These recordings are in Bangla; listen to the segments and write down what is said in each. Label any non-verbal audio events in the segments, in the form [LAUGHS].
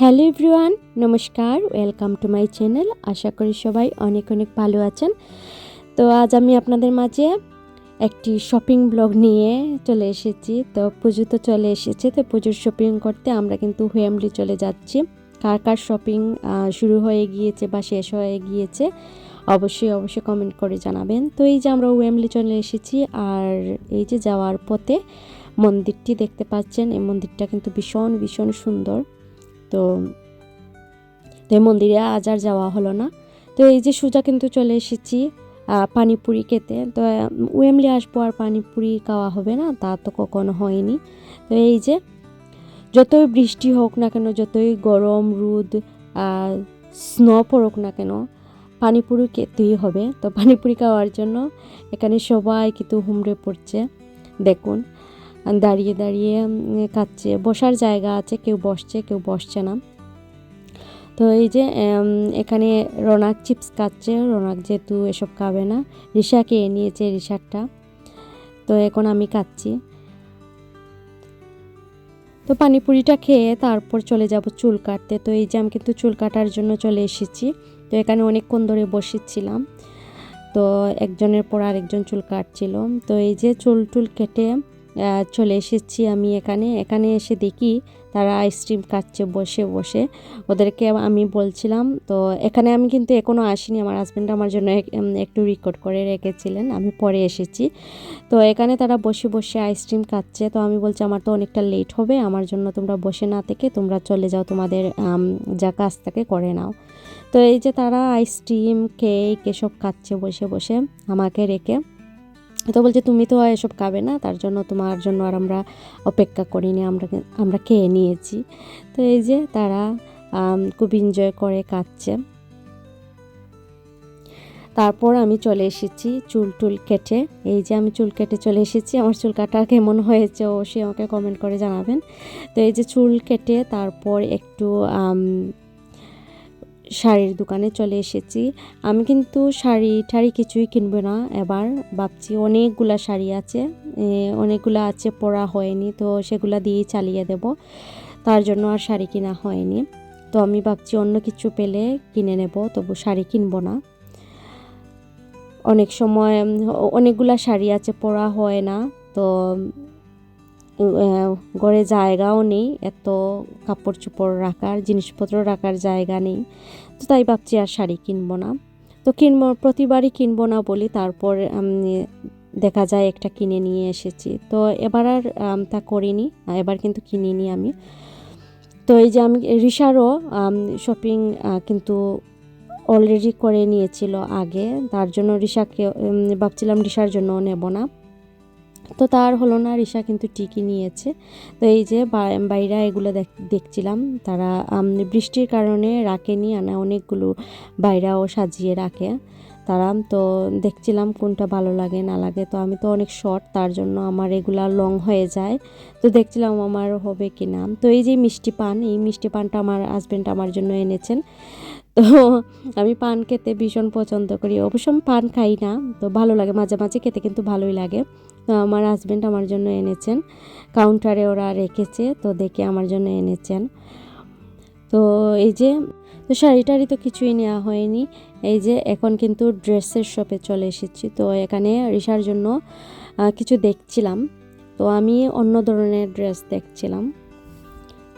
হ্যালো এভরিওয়ান, নমস্কার, ওয়েলকাম টু মাই চ্যানেল। আশা করি সবাই অনেক অনেক ভালো আছেন। তো আজ আমি আপনাদের মাঝে একটি শপিং ব্লগ নিয়ে চলে এসেছি। তো পুজো তো চলে এসেছে, তো পুজোর শপিং করতে আমরা কিন্তু হুয়ামলি চলে যাচ্ছি। কার কার শপিং শুরু হয়ে গিয়েছে বা শেষ হয়ে গিয়েছে, অবশ্যই অবশ্যই কমেন্ট করে জানাবেন। তো এই যে আমরা ওয়েমলি চলে এসেছি, আর এই যে যাওয়ার পথে মন্দিরটি দেখতে পাচ্ছেন। এই মন্দিরটা কিন্তু ভীষণ ভীষণ সুন্দর। তো তো এই মন্দিরে আজ আর যাওয়া হলো না। তো এই যে সোজা কিন্তু চলে এসেছি পানিপুরি খেতে। তো ওয়েমলি আসব আর পানিপুরি খাওয়া হবে না, তা তো কখনো হয়নি। তো এই যে যতই বৃষ্টি হোক না কেন, যতই গরম, রোদ স্নো পড়ুক না কেন, পানিপুরি খেতেই হবে। তো পানিপুরি খাওয়ার জন্য এখানে সবাই কিন্তু হুমড়ে পড়ছে। দেখুন দাঁড়িয়ে দাঁড়িয়ে খাচ্ছে। বসার জায়গা আছে, কেউ বসছে কেউ বসছে না। তো এই যে এখানে রোনাক চিপস খাচ্ছে। রোনাক যেহেতু এসব খাবে না খেয়ে নিয়েছে রিশারটা তো এখন আমি খাচ্ছি। তো পানিপুরিটা খেয়ে তারপর চলে যাব চুল কাটতে। তো এই যে আমি কিন্তু চুল কাটার জন্য চলে এসেছি। তো এখানে অনেকক্ষণ ধরে বসেছিলাম। তো একজনের পর আরেকজন চুল কাটছিল। তো এই যে চুল টুল কেটে চলে এসেছি আমি এখানে। এখানে এসে দেখি তারা আইসক্রিম কাটছে বসে বসে। ওদেরকে আমি বলছিলাম, তো এখানে আমি কিন্তু এখনও আসিনি। আমার হাজব্যান্ড আমার জন্য একটু রেকর্ড করে রেখেছিলেন। আমি পরে এসেছি। তো এখানে তারা বসে বসে আইসক্রিম খাচ্ছে। তো আমি বলছি, আমার তো অনেকটা লেট হবে। আমার জন্য তোমরা বসে না থেকে তোমরা চলে যাও। তোমাদের যা কাজ থাকে করে নাও। তো এই যে তারা আইসক্রিম কেক এসব খাচ্ছে বসে বসে আমাকে রেখে। তো বলছে, তুমি তো এসব খাবে না, তার জন্য তোমার জন্য আর আমরা অপেক্ষা করিনি, আমরা আমরা খেয়ে নিয়েছি। তো এই যে তারা খুব এনজয় করে খাচ্ছে তারপর আমি চলে এসেছি চুল টুল কেটে। এই যে আমি চুল কেটে চলে এসেছি, আমার চুল কাটা কেমন হয়েছে অবশ্যই আমাকে কমেন্ট করে জানাবেন। তো এই যে চুল কেটে, তারপর একটু শাড়ির দোকানে চলে এসেছি। আমি কিন্তু শাড়ি টাড়ি কিছুই কিনবো না এবার। ভাবছি অনেকগুলা শাড়ি আছে। অনেকগুলা আছে, পরা হয়নি, তো সেগুলা দিয়েই চালিয়ে দেব। তার জন্য আর শাড়ি কিনা হয়নি। তো আমি ভাবছি অন্য কিছু পেলে কিনে নেব, তবু শাড়ি কিনবো না। অনেক সময়, অনেকগুলা শাড়ি আছে, পরা হয় না। তো ঘরে জায়গাও নেই, এত কাপড় চোপড় রাখার, জিনিসপত্র রাখার জায়গা নেই। তো তাই ভাবছি আর শাড়ি কিনবো না। তো কিনব, প্রতিবারই কিনবো না বলি তারপর দেখা যায় একটা কিনে নিয়ে এসেছি। তো এবার আর তা করিনি, এবার কিন্তু কিনিনি আমি। তো এই যে আমি, রিসারও শপিং কিন্তু অলরেডি করে নিয়েছিল আগে। তার জন্য রিসাকে ভাবছিলাম রিসার জন্য নেব না। তো তার হলো না রিসা কিন্তু ঠিকই নিয়েছে। তো এই যে বাইরা এগুলো দেখ- দেখছিলাম, তারা বৃষ্টির কারণে রাখেনি, আনা অনেকগুলো বাইরাও সাজিয়ে রাখে তারা। তো দেখছিলাম কোনটা ভালো লাগে, না লাগে, তো আমি তো অনেক শর্ট তার জন্য আমার এগুলা লং হয়ে যায়। তো দেখছিলাম আমার হবে কি না তো এই যে মিষ্টি পান, এই মিষ্টি পানটা আমার হাজব্যান্ড আমার জন্য এনেছেন। তো [LAUGHS] আমি পান খেতে ভীষণ পছন্দ করি। অবশ্য আমি পান খাই না, তো ভালো লাগে মাঝে মাঝে খেতে কিন্তু ভালোই লাগে। তো আমার হাজব্যান্ড আমার জন্য এনেছেন। কাউন্টারে ওরা রেখেছে, তো দেখে আমার জন্য এনেছেন। তো এই যে, তো শাড়ি টাড়ি তো কিছুই নেওয়া হয়নি। এই যে এখন কিন্তু ড্রেসের শপে চলে এসেছি, তো এখানে রিসার জন্য কিছু দেখছিলাম। তো আমি অন্য ধরনের ড্রেস দেখছিলাম।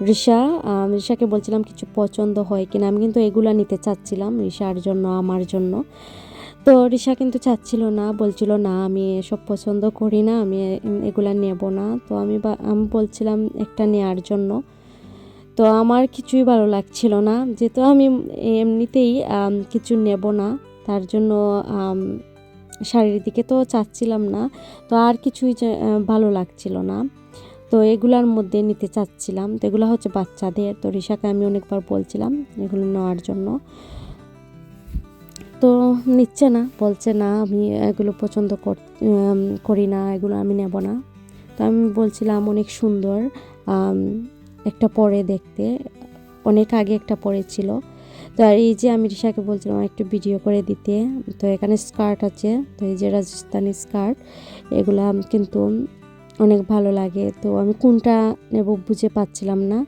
আহ, রিসাকে বলছিলাম কিছু পছন্দ হয় কিনা আমি কিন্তু এগুলা নিতে চাচ্ছিলাম রিসার জন্য আমার জন্য। তো রিসা কিন্তু চাচ্ছিল না বলছিল না আমি এসব পছন্দ করি না আমি এগুলা নেব না। তো আমি আমি বলছিলাম একটা নেয়ার জন্য। তো আমার কিছুই ভালো লাগছিল না যেহেতু আমি এমনিতেই কিছু নেব না তার জন্য শাড়ির দিকে তো চাচ্ছিলাম না তো আর কিছুই ভালো লাগছিল না। তো এগুলার মধ্যে নিতে চাচ্ছিলাম। তো এগুলো হচ্ছে বাচ্চাদের। তো রিসাকে আমি অনেকবার বলছিলাম এগুলো নেওয়ার জন্য। তো নিচ্ছে না, বলছে, না, আমি এগুলো পছন্দ কর- না, এগুলো আমি নেব না। তো আমি বলছিলাম, অনেক সুন্দর একটা পরে দেখতে। অনেক আগে একটা পরে ছিল। তো আর এই যে আমি রিসাকে বলছিলাম, একটু ভিডিও করে দিতে। তো এখানে স্কার্ট আছে। তো এই যে রাজস্থানি স্কার্ট, এগুলা কিন্তু অনেক ভালো লাগে। তো আমি কোনটা নেব বুঝে পাচ্ছিলাম না।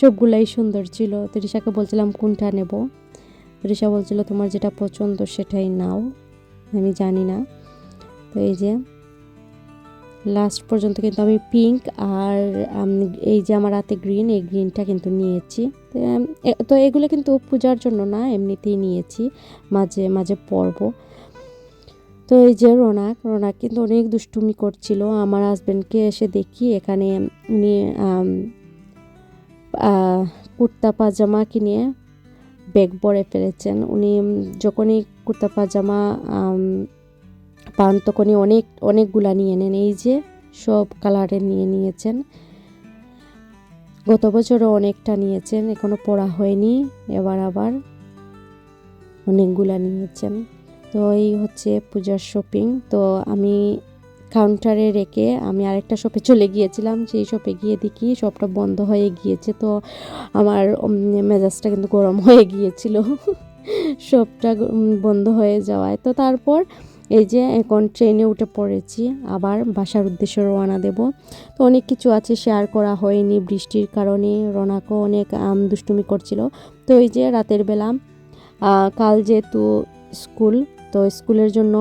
সবগুলাই সুন্দর ছিল। তো রিসাকে বলছিলাম, কোনটা নেব? রিসা বলছিল, তোমার যেটা পছন্দ সেটাই নাও। আমি জানি না। তো এই যে লাস্ট পর্যন্ত কিন্তু আমি পিঙ্ক আর এই যে আমার হাতে গ্রিন এই গ্রিনটা কিন্তু নিয়েছি। তো এগুলো কিন্তু পূজার জন্য না, এমনিতেই নিয়েছি। মাঝে মাঝে পরব। তো এই যে রোনাক রোনাক কিন্তু অনেক দুষ্টুমি করছিল। আমার হাজব্যান্ডকে এসে দেখি এখানে উনি কুর্তা পাজামা কিনে ব্যাগ ভরে ফেলেছেন। উনি যখনই কুর্তা পাজামা পান তখনই অনেক, অনেকগুলা নিয়ে নেন। এই যে সব কালারের নিয়ে নিয়েছেন। গত বছরও অনেকটা নিয়েছেন, এখনও পড়া হয়নি। এবার আবার অনেকগুলা নিয়েছেন। তো এই হচ্ছে পূজার শপিং তো আমি কাউন্টারে রেখে আমি আরেকটা শপে চলে গিয়েছিলাম। সেই শপে গিয়ে দেখি শপটা বন্ধ হয়ে গিয়েছে। তো আমার মেজাজটা কিন্তু গরম [LAUGHS] হয়ে গিয়েছিল [LAUGHS] শপটা বন্ধ হয়ে যাওয়ায়। তো তারপর এই যে এখন ট্রেনে উঠে পড়েছি, আবার বাসার উদ্দেশ্যে রওনা দেব। তো অনেক কিছু আছে শেয়ার করা হয়নি বৃষ্টির কারণে। রনাকও অনেক দুষ্টুমি করছিল। তো এই যে রাতের বেলা কাল যেহেতু স্কুল তো স্কুলের জন্য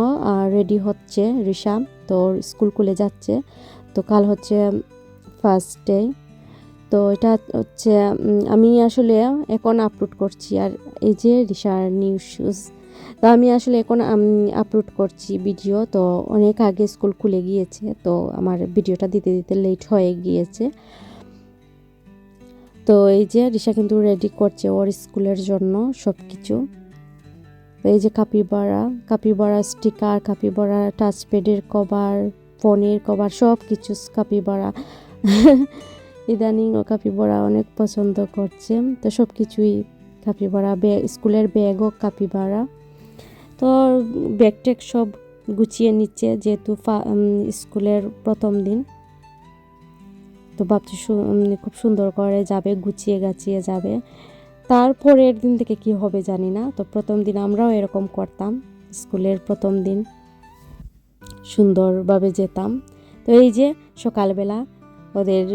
রেডি হচ্ছে রিশা। তো স্কুল খুলে যাচ্ছে। তো কাল হচ্ছে ফার্স্ট ডে তো এটা হচ্ছে আমি আসলে এখন আপলোড করছি। আর এই যে রিশার নিউ শুজ তো আমি আসলে এখন আপলোড করছি ভিডিও তো অনেক আগে স্কুল খুলে গিয়েছে। তো আমার ভিডিওটা দিতে দিতে লেট হয়ে গিয়েছে। তো এই যে রিশা কিন্তু রেডি করছে ওর স্কুলের জন্য সব কিছু এই যে কাপিবাড়া কাপিবাড়া স্টিকার কাপিবাড়া টাচপ্যাডের কভার ফোনের কভার সব কিছু কাপিবাড়া ইদানিং ও কাপিবাড়া অনেক পছন্দ করছে। তো সব কিছুই কাপিবাড়া ব্যাগ স্কুলের ব্যাগও কাপিবাড়া তো ব্যাগ ট্যাগ সব গুছিয়ে নিচ্ছে যেহেতু স্কুলের প্রথম দিন। তো ভাবছি খুব সুন্দর করে যাবে, গুছিয়ে গাছিয়ে যাবে। তারপরের দিন থেকে কি হবে জানি না, তো প্রথম দিন আমরাও এরকম করতাম, স্কুলের প্রথম দিন সুন্দরভাবে যেতাম। তো এই যে সকালবেলা ওদের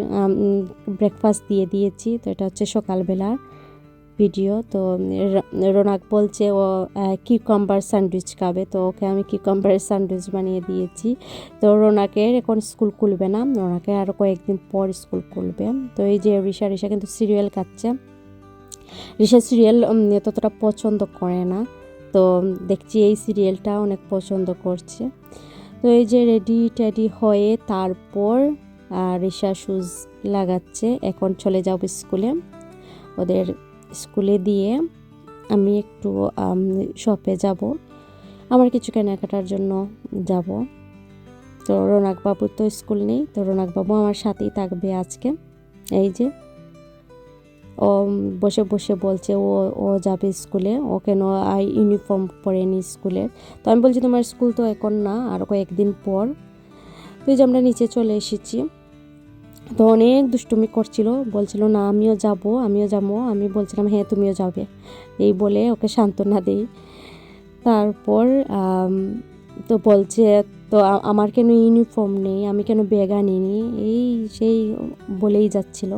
ব্রেকফাস্ট দিয়ে দিয়েছি, তো এটা হচ্ছে সকালবেলার ভিডিও তো রোনাক বলছে ও কিউকাম্বার স্যান্ডউইচ খাবে, তো ওকে আমি কিউকাম্বারের স্যান্ডউইচ বানিয়ে দিয়েছি। তো রোনাকের এখন স্কুল খুলবে না, রোনাকে আরও কয়েকদিন পর স্কুল খুলবে। তো এই যে রিসা রিসা কিন্তু সিরিয়াল খাচ্ছে। রিসা সিরিয়াল ততটা পছন্দ করে না। তো দেখছি এই সিরিয়ালটা অনেক পছন্দ করছে। তো এই যে রেডি টেডি হয়ে তারপর রিসা শুজ লাগাচ্ছে। এখন চলে যাব স্কুলে ওদের স্কুলে দিয়ে আমি একটু শপে যাব। আমার কিছু কেনাকাটার জন্য যাব। তো রোনাক বাবুর তো স্কুল নেই। তো রোনাক বাবু আমার সাথেই থাকবে আজকে। এই যে বসে বসে বলছে, ও ও যাবে স্কুলে ও কেন আই ইউনিফর্ম পরেনি স্কুলের তো আমি বলছি, তোমার স্কুল তো এখন না, আর কয়েকদিন পর। তো যে আমরা নিচে চলে এসেছি। তো অনেক দুষ্টুমি করছিল, বলছিল, না, আমিও যাব, আমিও যাব। আমি বলছিলাম হ্যাঁ তুমিও যাবে। এই বলে ওকে সান্ত্বনা দেই। তারপর তো বলছে, তো আমার কেন ইউনিফর্ম নেই? আমি কেন ব্যাগ আনিনি? এই, সেই বলেই যাচ্ছিল।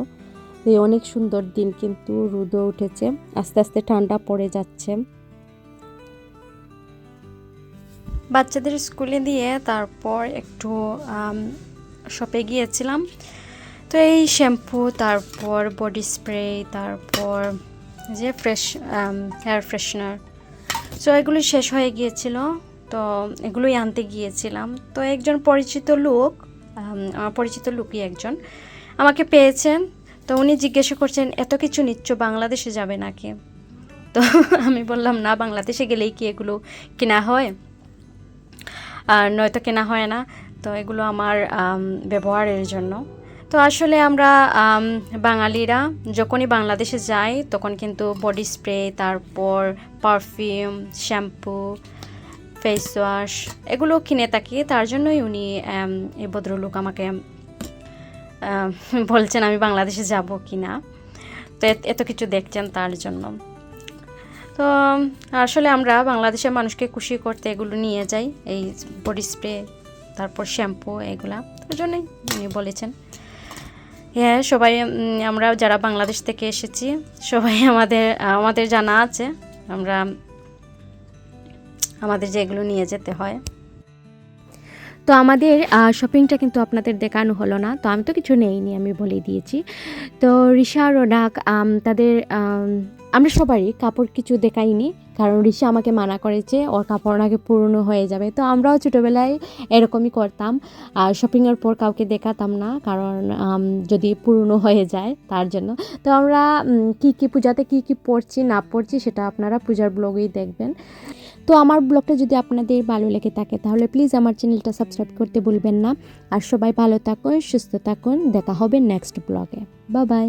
এই অনেক সুন্দর দিন কিন্তু রোদও উঠেছে। আস্তে আস্তে ঠান্ডা পড়ে যাচ্ছে। বাচ্চাদের স্কুলে দিয়ে তারপর একটু শপে গিয়েছিলাম। তো এই শ্যাম্পু, তারপর বডি স্প্রে, তারপর যে ফ্রেশ হেয়ার ফ্রেশনার সো এগুলো শেষ হয়ে গিয়েছিল। তো এগুলোই আনতে গিয়েছিলাম। তো একজন পরিচিত লোক আমার পরিচিত লোকই একজন, আমাকে পেয়েছেন। তো উনি জিজ্ঞাসা করছেন এত কিছু নিচ্ছ বাংলাদেশে যাবে নাকি? তো [LAUGHS] আমি বললাম না বাংলাদেশে গেলেই কি এগুলো কেনা হয়? আর নয়তো কেনা হয় না তো এগুলো আমার ব্যবহারের জন্য। তো আসলে আমরা বাঙালিরা যখনই বাংলাদেশে যাই তখন কিন্তু বডি স্প্রে তারপর পারফিউম শ্যাম্পু ফেস ওয়াশ এগুলো কিনে থাকি। তার জন্যই উনি এই ভদ্রলোক আমাকে আম, [LAUGHS] বলছেন আমি বাংলাদেশে যাব কি না তো এত- কিছু দেখছেন তার জন্য। তো, আসলে আমরা বাংলাদেশের মানুষকে খুশি করতে এগুলো নিয়ে যাই। এই বডি স্প্রে, তারপর শ্যাম্পু, এগুলা। তার জন্যই উনি বলেছেন। হ্যাঁ সবাই আমরা যারা বাংলাদেশ থেকে এসেছি, সবাই আমাদের আমাদের জানা আছে। আমরা, আমাদের যেগুলো নিয়ে যেতে হয়। তো আমাদের শপিংটা কিন্তু আপনাদের দেখানো হলো না। তো আমি তো কিছু নেইনি আমি বলে দিয়েছি। তো রোনাক আম, তাদের আমরা সবারই কাপড় কিছু দেখাইনি কারণ ঋষা আমাকে মানা করেছে ওর কাপড় নাকি পুরনো হয়ে যাবে। তো আমরাও ছোটোবেলায় এরকমই করতাম। আর শপিংয়ের পর কাউকে দেখাতাম না কারণ যদি পুরনো হয়ে যায় তার জন্য। তো আমরা কি কি পূজাতে কি কি পড়ছি না পড়ছি সেটা আপনারা পূজার ব্লগেই দেখবেন। তো আমার ব্লগটা যদি আপনাদের ভালো লেগে থাকে, তাহলে প্লিজ আমার চ্যানেলটা সাবস্ক্রাইব করতে ভুলবেন না। আর সবাই ভালো থাকুন, সুস্থ থাকুন। দেখা হবে নেক্সট ব্লগে বা বাই